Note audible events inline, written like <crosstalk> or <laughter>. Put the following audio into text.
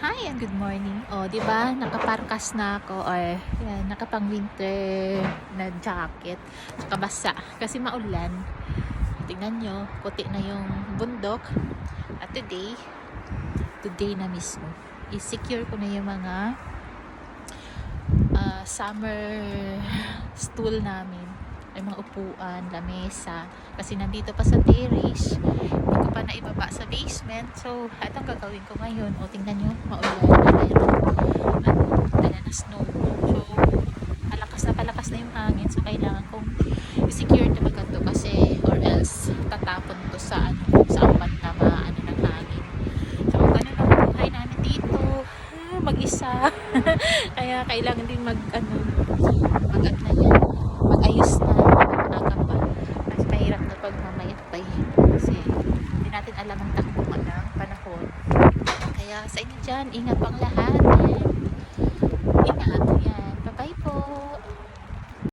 Hi and good morning. O, di ba? Nakaparkas na ako or yan, nakapang winter na jacket. Saka basa kasi maulan. Tingnan nyo, puti na yung bundok. At today, today na mismo, i-secure ko na yung mga ah, summer stool namin. Ay mga upuan, lamesa. Kasi nandito pa sa terrace. Hindi ko pa naibaba sa basement. So, itong gagawin ko ngayon. O, tingnan nyo, maulan dala na snow. So, palakas na palakas na yung hangin. So, kailangan kong i-secure talaga to kasi or else tatapon to sa ano, sa ampan na maano ng hangin. So, ganun ang buhay namin dito. Ah, Mag-isa. <laughs> Kaya kailangan din mag ano, mag ano na yan, mag-ayos na aga pa. Mas mahirap na pag mamayat pa eh. Kasi hindi natin alam ang takbo ng panahon. Kaya sa inyo dyan, ingat pang lahat.